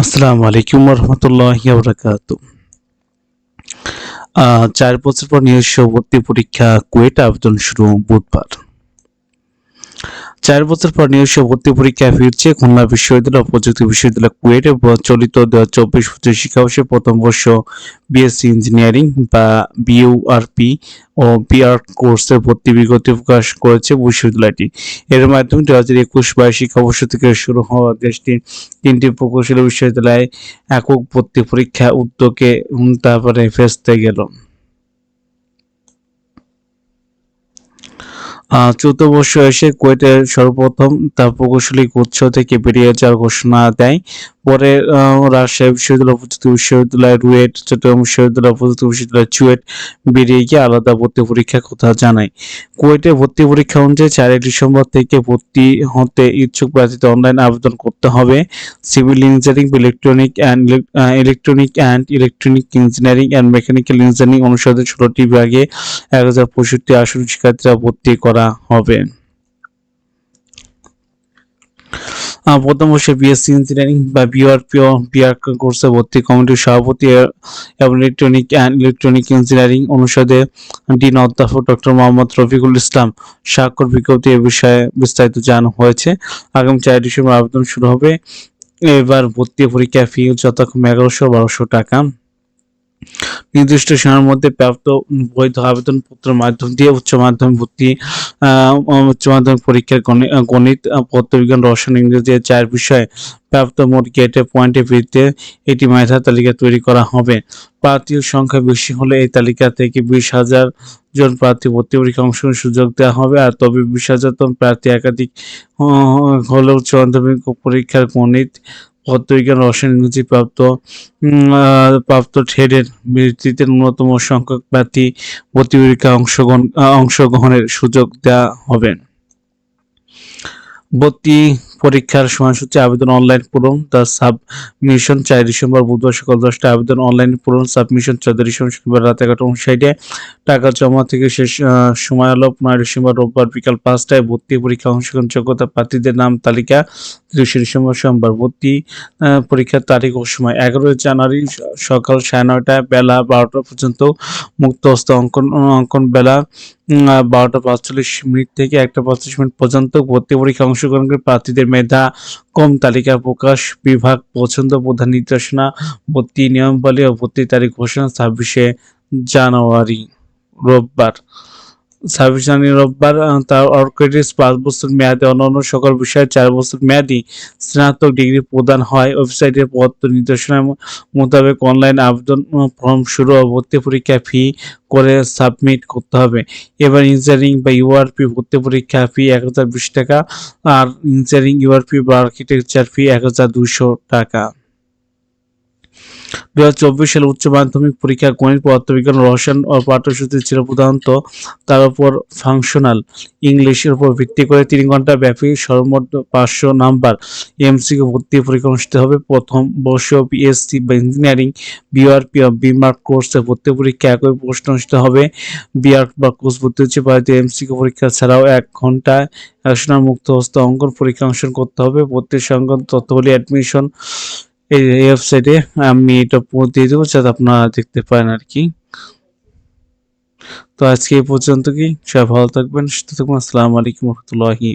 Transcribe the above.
আসসালামু আলাইকুম রহমতুল্লাহ বরকাত চার বছর পর নিজস্ব ভর্তি পরীক্ষা কুয়েটা আবেদন শুরু বুধবার। চার বছর পর নিজস্ব ভর্তি পরীক্ষা ফিরছে খুলনা বিশ্ববিদ্যালয় প্রযুক্তি বিশ্ববিদ্যালয় কুয়েট চলিত দু হাজার চব্বিশ পঁচিশ শিক্ষাবর্ষে প্রথম বর্ষ বিএসসি ইঞ্জিনিয়ারিং বা বিইউআরপি ও বিআর কোর্সের ভর্তি বিজ্ঞপ্তি প্রকাশ করেছে বিশ্ববিদ্যালয়টি। এর মাধ্যমে দু হাজার একুশ বাইশ শিক্ষাবর্ষ থেকে শুরু হওয়া দেশটির তিনটি প্রকৌশলী বিশ্ববিদ্যালয়ে একক ভর্তি পরীক্ষা উদ্যোগে তারপরে ফেসতে গেল। চৌদ্দ বছর এসে কুয়েটের সর্বপ্রথম তার প্রকৌশলী গুচ্ছ থেকে বেরিয়ে যাওয়ার ঘোষণা দেয়। পরে রাজশাহী বিশ্ববিদ্যালয় প্রযুক্তি বিশ্ববিদ্যালয় রুয়েট, চট্টগ্রাম বিশ্ববিদ্যালয় প্রযুক্তি বিশ্ববিদ্যালয় চুয়েট বেরিয়ে গিয়ে আলাদা ভর্তি পরীক্ষার কথা জানায়। কুয়েটে ভর্তি পরীক্ষা অনুযায়ী চারই ডিসেম্বর থেকে ভর্তি হতে ইচ্ছুক প্রার্থীদের অনলাইন আবেদন করতে হবে। Civil engineering, electronic and electronic and electronic engineering and mechanical engineering অনুষদের ষোলোটি বিভাগে এক হাজার পঁয়ষট্টি আসন শিক্ষার্থীরা ভর্তি করা হবে। প্রথম বর্ষে বিএসসি ইঞ্জিনিয়ারিং বা বিআরপিও বিআর কোর্সে ভর্তি কমিটির সভাপতি এবং ইলেকট্রনিক অ্যান্ড ইলেকট্রনিক ইঞ্জিনিয়ারিং অনুষদে ডিন অধ্যাপক ডক্টর মোহাম্মদ রফিকুল ইসলাম স্বাক্ষর বিজ্ঞপ্তি এ বিষয়ে বিস্তারিত জানানো হয়েছে। আগামী চার ডিসেম্বর আবেদন শুরু হবে। এবার ভর্তি পরীক্ষা ফি যথাক্রমে এগারোশো বারোশো টাকা। নির্দিষ্ট সময়ের মধ্যে প্রাপ্ত বৈধ আবেদনপত্রের মাধ্যম দিয়ে উচ্চ মাধ্যমিক ভর্তি উচ্চ মাধ্যমিক পরীক্ষার গণিত পদার্থবিজ্ঞান রসায়ন ইংরেজি চার বিষয়ে প্রাপ্ত মোট গেটে পয়েন্টের ভিত্তিতে এটি মেধা তালিকা তৈরি করা হবে। প্রার্থীর সংখ্যা বেশি হলে এই তালিকা থেকে বিশ হাজার জন প্রার্থী ভর্তি পরীক্ষা অংশগ্রহণের সুযোগ দেওয়া হবে। আর তবে বিশ হাজার জন প্রার্থী একাধিক আহ, হলে উচ্চ মাধ্যমিক পরীক্ষার গণিত পদার্থবিজ্ঞান রসায়ন ইংরেজি প্রাপ্ত প্রাপ্ত ঠেডের ভিত্তিতে ন্যূনতম সংখ্যক প্রার্থী প্রতিযোগিতা অংশগ্রহণ অংশগ্রহণের সুযোগ দেওয়া হবে। ভর্তি পরীক্ষার সময়সূচি, আবেদন অনলাইন পূরণ, তার সাবমিশন চার ডিসেম্বর, বুধবার সকাল দশটা আবেদন অনলাইন পূরণ সাবমিশন চোদ্দ ডিসেম্বর শনিবার রাত এগারোটা উনষাটে। টাকা জমা থেকে শেষ সময় হলো নয় ডিসেম্বর, রোববার বিকাল পাঁচটায় ভর্তি পরীক্ষা অংশগ্রহণ যোগ্যতা প্রার্থীদের নাম, তালিকা তিরিশে ডিসেম্বর সোমবার ভর্তি পরীক্ষার তারিখ ও সময়, এগারোই জানুয়ারি সকাল সাড়ে নয়টায় বেলা বারোটা পর্যন্ত, মুক্ত হস্ত অঙ্কন অঙ্কন বেলা বারোটা পাঁচচল্লিশ মিনিট থেকে একটা পঁয়ত্রিশ মিনিট পর্যন্ত ভর্তি পরীক্ষা অংশগ্রহণকারী প্রার্থীদের মেধা, কম তালিকা প্রকাশ বিভাগ, পছন্দ প্রধান নির্দেশনা, ভর্তি নিয়মাবলী ও ভর্তি তারিখ ঘোষণা ছাব্বিশে জানুয়ারি, রোববার। ছাব্বিশ জানুয়ারি রোববার তার অর্কিডিস পাঁচ বছর মেয়াদে অন্যান্য সকল বিষয়ে চার বছর মেয়াদি স্নাতক ডিগ্রি প্রদান হয়। ওয়েবসাইটের পত্র নির্দেশনা মোতাবেক অনলাইন আবেদন ফর্ম শুরু ও ভর্তি পরীক্ষা ফি করে সাবমিট করতে হবে। এবার ইঞ্জিনিয়ারিং বা ইউআরপি ভর্তি পরীক্ষা ফি এক হাজার বিশ টাকা আর ইঞ্জিনিয়ারিং, ইউআরপি বা আর্কিটেকচার ফি এক হাজার দুশো টাকা। দু হাজার চব্বিশ সালে উচ্চ মাধ্যমিক পরীক্ষা গণিত, পদার্থবিজ্ঞান রসায়ন ও পাঠ্যসূচি ছিল প্রধানত তার উপর ফাংশনাল ইংলিশের উপর ভিত্তি করে তিন ঘণ্টা ব্যাপী সর্বমোট পাঁচশো নাম্বার এমসিকে ভর্তি পরীক্ষা অনুষ্ঠিত হবে। প্রথম বর্ষ বিএসসি বা ইঞ্জিনিয়ারিং, বিআরপি বিমার্ক কোর্সে ভর্তি পরীক্ষা একই প্রশ্ন অনুষ্ঠিত হবে। বিআর বা কোর্স ভর্তি হচ্ছে ভারতীয় এমসিকে পরীক্ষা ছাড়াও এক ঘন্টায় একশো মুক্ত হস্ত অঙ্কন পরীক্ষা অংশগ্রহণ করতে হবে। ভর্তি সংক্রান্ত তথ্যগুলি অ্যাডমিশন এই ওয়েবসাইটে আমি এটা দিয়ে দেবো, যাতে আপনারা দেখতে পান আর কি তো আজকে এই পর্যন্ত কি? সবাই ভালো থাকবেন, সুস্থ থাকবেন। আসসালামু আলাইকুম রহমতুল্লাহি